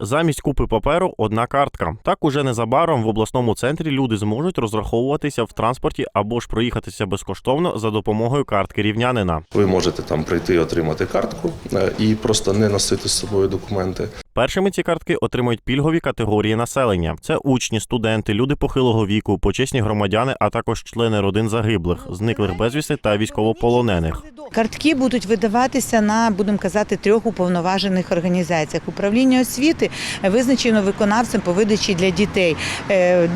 Замість купи паперу одна картка. Так уже незабаром в обласному центрі люди зможуть розраховуватися в транспорті або ж проїхатися безкоштовно за допомогою картки рівнянина. Ви можете там прийти отримати картку е, і просто не носити з собою документи. Першими ці картки отримують пільгові категорії населення: це учні, студенти, люди похилого віку, почесні громадяни, а також члени родин загиблих, зниклих безвісти та військовополонених. Картки будуть видаватися на, будемо казати, трьох уповноважених організаціях. Управління освіти визначено виконавцем по видачі для дітей. Е,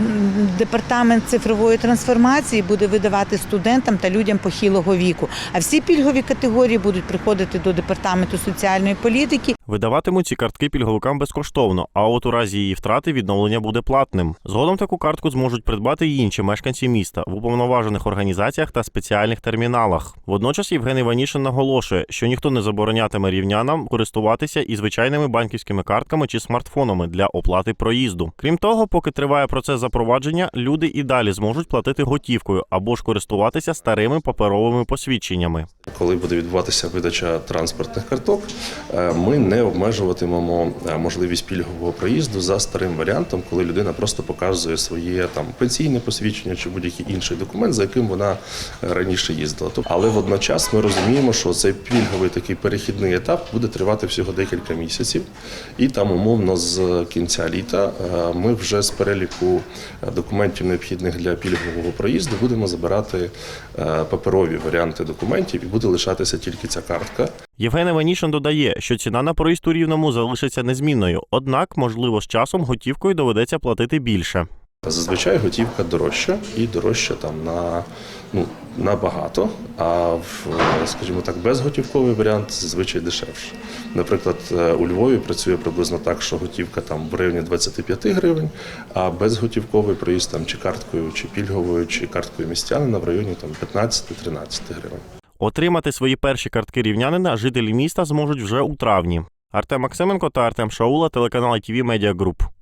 Департамент цифрової трансформації буде видавати студентам та людям похилого віку. А всі пільгові категорії будуть приходити до департаменту соціальної політики Видаватимуть ці картки пільговикам безкоштовно, а от у разі її втрати відновлення буде платним. Згодом таку картку зможуть придбати й інші мешканці міста в уповноважених організаціях та спеціальних терміналах. Водночас Євген Іванішин наголошує, що ніхто не заборонятиме рівнянам користуватися і звичайними банківськими картками чи смартфонами для оплати проїзду. Крім того, поки триває процес запровадження, люди і далі зможуть платити готівкою або ж користуватися старими паперовими посвідченнями. Коли буде відбуватися видача транспортних карток, е, ми не обмежуватимемо е, можливість пільгового проїзду за старим варіантом, коли людина просто показує своє там пенсійне посвідчення чи будь-який інший документ, за яким вона е, раніше їздила. Тобто, але водночас ми розуміємо, що цей пільговий такий перехідний етап буде тривати всього декілька місяців, і там умовно з кінця літа ми вже з переліку документів необхідних для пільгового проїзду будемо забирати паперові варіанти документів і буде лишатися тільки ця картка. Євген Іванішин додає, що ціна на проїзд у рівному залишиться незмінною, однак, можливо, з часом готівкою доведеться платити більше. Зазвичай готівка дорожча і дорожча там на ну набагато. А в скажімо так, безготівковий варіант зазвичай дешевше. Наприклад, е, у Львові працює приблизно так, що готівка там в районі 25 гривень, а безготівковий проїзд там чи карткою, чи пільговою, чи карткою містянина в районі там 15-13 гривень. Отримати свої перші картки рівнянина жителі міста зможуть вже у травні. Артем Максименко та Артем Шаула, телеканал ITV Media Group.